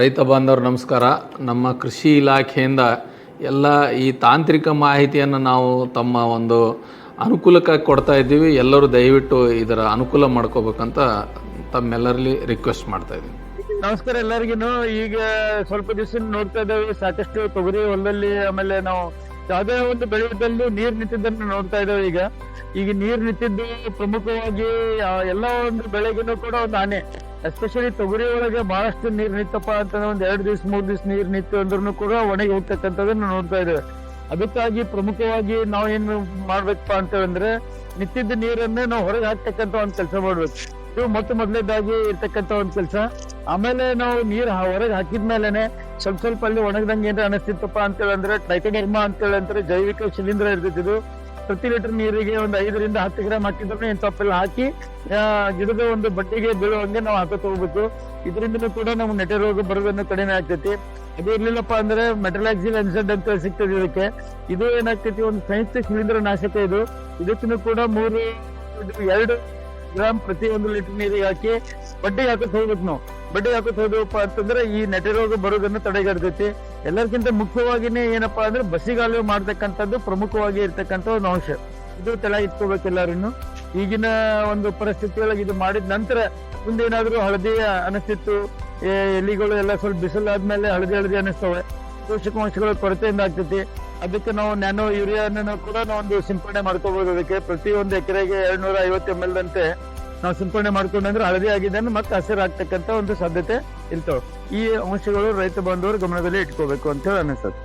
ರೈತ ಬಾಂಧವರು ನಮಸ್ಕಾರ. ನಮ್ಮ ಕೃಷಿ ಇಲಾಖೆಯಿಂದ ಎಲ್ಲ ಈ ತಾಂತ್ರಿಕ ಮಾಹಿತಿಯನ್ನು ನಾವು ತಮ್ಮ ಒಂದು ಅನುಕೂಲಕ್ಕಾಗಿ ಕೊಡ್ತಾ ಇದ್ದೀವಿ. ಎಲ್ಲರೂ ದಯವಿಟ್ಟು ಇದರ ಅನುಕೂಲ ಮಾಡ್ಕೋಬೇಕಂತ ತಮ್ಮೆಲ್ಲರಲ್ಲಿ ರಿಕ್ವೆಸ್ಟ್ ಮಾಡ್ತಾ ಇದ್ದೀವಿ ನಮಸ್ಕಾರ ಎಲ್ಲರಿಗೂ ಈಗ ಸ್ವಲ್ಪ ದಿವಸ ನೋಡ್ತಾ ಇದ್ದೇವೆ. ಸಾಕಷ್ಟು ತೊಗರಿ ಹೊಲದಲ್ಲಿ ಆಮೇಲೆ ನಾವು ಯಾವುದೇ ಒಂದು ಬೆಳೆದಲ್ಲೂ ನೀರು ನಿಂತಿದ್ದನ್ನು ನೋಡ್ತಾ ಇದ್ದೇವೆ ಈಗ. ಈಗ ನೀರು ನಿಂತಿದ್ದು ಪ್ರಮುಖವಾಗಿ ಎಲ್ಲ ಒಂದು ಬೆಳೆಗೂ ಕೂಡ ಒಂದು ಹಾನಿ ಎಸ್ಪೆಷಲಿ ತೊಗರಿ ಒಳಗೆ ಬಹಳಷ್ಟು ನೀರು ನಿಂತಪ್ಪ ಅಂತಂದ್ರೆ ಒಂದು ಎರಡು ದಿವಸ, ಮೂರು ದಿವಸ ನೀರು ನಿಂತು ಅಂದ್ರೂ ಕೂಡ ಒಣಗಿ ಹೋಗ್ತಕ್ಕಂಥದ್ದನ್ನು ನೋಡ್ತಾ ಇದ್ದೇವೆ. ಅದಕ್ಕಾಗಿ ಪ್ರಮುಖವಾಗಿ ನಾವು ಏನು ಮಾಡ್ಬೇಕಪ್ಪ ಅಂತೇಳಂದ್ರೆ ನಿಂತಿದ್ದ ನೀರನ್ನೇ ನಾವು ಹೊರಗೆ ಹಾಕ್ತಕ್ಕಂಥ ಒಂದು ಕೆಲಸ ಮಾಡ್ಬೇಕು. ಇದು ಮೊತ್ತ ಮೊದಲೇದಾಗಿ ಇರ್ತಕ್ಕಂಥ ಒಂದು ಕೆಲಸ. ಆಮೇಲೆ ನಾವು ನೀರು ಹೊರಗೆ ಹಾಕಿದ್ಮೇಲೆನೆ ಸ್ವಲ್ಪ ಸ್ವಲ್ಪ ಅಲ್ಲಿ ಒಣಗದಂಗೆ ಏನಾರ ಅನಿಸ್ತಿತ್ತಪ್ಪ ಅಂತೇಳಿ ಅಂದ್ರೆ ಟ್ರೈಕೋಡರ್ಮಾ ಅಂತೇಳಿ ಹೇಳಂದ್ರೆ ಜೈವಿಕ ಶಿಲೀಂಧ್ರ ಇರ್ತೈತಿ ಇದು. ಪ್ರತಿ ಲೀಟರ್ ನೀರಿಗೆ ಒಂದು ಐದರಿಂದ ಹತ್ತು ಗ್ರಾಮ್ ಹಾಕಿದ್ರೆ ಏನ್ ತಪ್ಪೆಲ್ಲ ಹಾಕಿ ಗಿಡದ ಒಂದು ಬಡ್ಡಿಗೆ ಬೀಳುವಂಗೆ ನಾವು ಹಾಕೋತ ಹೋಗ್ಬೇಕು. ಇದರಿಂದ ಕೂಡ ನಮ್ಗೆ ನೆಟೆ ರೋಗ ಬರೋದನ್ನು ಕಡಿಮೆ ಆಗ್ತೈತಿ. ಅದು ಇರ್ಲಿಲ್ಲಪ್ಪ ಅಂದ್ರೆ ಮೆಟಲಾಕ್ಸಿಲ್ ಎನ್ಸೆಂಟ್ ಅಂತ ಸಿಗ್ತದೆ ಇದಕ್ಕೆ. ಇದು ಏನಾಗ್ತೈತಿ, ಒಂದು ಸಂಯುಕ್ತ ಶಿಲೀಂಧ್ರ ನಾಶಕ ಇದು. ಇದಕ್ಕೂ ಕೂಡ ಮೂರು ಎರಡು ಗ್ರಾಮ್ ಪ್ರತಿ ಒಂದು ಲೀಟರ್ ನೀರಿಗೆ ಹಾಕಿ ಬಡ್ಡಿ ಹಾಕೋತ್ ಹೋಗ್ಬೇಕು ನಾವು. ಬಡ್ಡಿ ಹಾಕೋತ್ ಹೋದ್ವಪ್ಪ ಅಂತಂದ್ರೆ ಈ ನೆಟೆ ರೋಗ ಬರೋದನ್ನು ತಡೆಗಟ್ಟೈತಿ ಎಲ್ಲರಿಗಿಂತ ಮುಖ್ಯವಾಗಿನೇ ಏನಪ್ಪಾ ಅಂದ್ರೆ ಬಸಿಗಾಲು ಮಾಡ್ತಕ್ಕಂಥದ್ದು ಪ್ರಮುಖವಾಗಿ ಇರ್ತಕ್ಕಂಥ ಒಂದು ಅಂಶ ಇದು ತಲೆ ಇಟ್ಕೋಬೇಕು ಎಲ್ಲರೂ ಈಗಿನ ಒಂದು ಪರಿಸ್ಥಿತಿ ಒಳಗೆ ಇದು ಮಾಡಿದ ನಂತರ ಮುಂದೆ ಏನಾದ್ರು ಹಳದಿ ಅನಿಸ್ತಿತ್ತು ಎಲೆಗಳು ಎಲ್ಲ ಸ್ವಲ್ಪ ಬಿಸಿಲಾದ್ಮೇಲೆ ಹಳದಿ ಹಳದಿ ಅನಿಸ್ತವೆ. ಪೋಷಕಾಂಶಗಳ ಕೊರತೆಯಿಂದ ಆಗ್ತೈತಿ. ಅದಕ್ಕೆ ನಾವು ನ್ಯಾನೋ ಯೂರಿಯಾನ ಕೂಡ ನಾವು ಒಂದು ಸಿಂಪಡಣೆ ಮಾಡ್ಕೋಬಹುದು ಅದಕ್ಕೆ ಪ್ರತಿ ಒಂದು ಎಕರೆಗೆ ಎರಡ್ ನೂರ ಐವತ್ತು ಎಂ ಎಲ್ ಅಂತೆ ನಾವು ಸಿಂಪಡಣೆ ಮಾಡ್ಕೊಂಡ್ರೆ ಹಳದಿ ಆಗಿದೆ ಅಂದ್ರೆ ಮತ್ತೆ ಹಸಿರಾಗ್ತಕ್ಕಂತ ಒಂದು ಸಾಧ್ಯತೆ ಇರ್ತವೆ. ಈ ಅಂಶಗಳು ರೈತ ಬಾಂಧವರು ಗಮನದಲ್ಲಿ ಇಟ್ಕೋಬೇಕು ಅಂತ ಹೇಳಿ ಅನಿಸ್ತದೆ